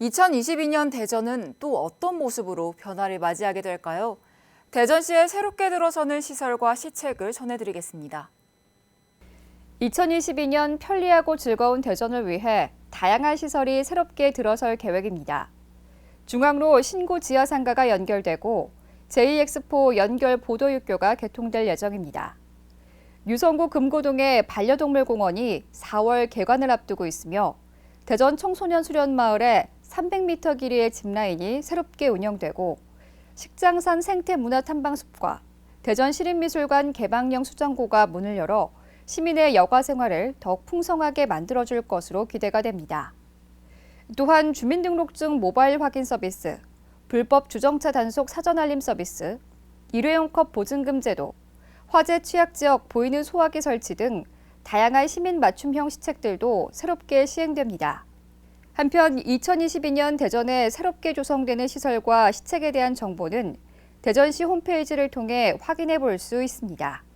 2022년 대전은 또 어떤 모습으로 변화를 맞이하게 될까요? 대전시에 새롭게 들어서는 시설과 시책을 전해드리겠습니다. 2022년 편리하고 즐거운 대전을 위해 다양한 시설이 새롭게 들어설 계획입니다. 중앙로 신고 지하 상가가 연결되고 제2엑스포 연결 보도육교가 개통될 예정입니다. 유성구 금고동의 반려동물 공원이 4월 개관을 앞두고 있으며 대전 청소년 수련마을에 300m 길이의 짚라인이 새롭게 운영되고 식장산 생태문화탐방숲과 대전 시립미술관 개방형 수정고가 문을 열어 시민의 여가 생활을 더욱 풍성하게 만들어줄 것으로 기대가 됩니다. 또한 주민등록증 모바일 확인 서비스, 불법 주정차 단속 사전 알림 서비스, 일회용 컵 보증금 제도, 화재 취약 지역 보이는 소화기 설치 등 다양한 시민 맞춤형 시책들도 새롭게 시행됩니다. 한편 2022년 대전에 새롭게 조성되는 시설과 시책에 대한 정보는 대전시 홈페이지를 통해 확인해 볼 수 있습니다.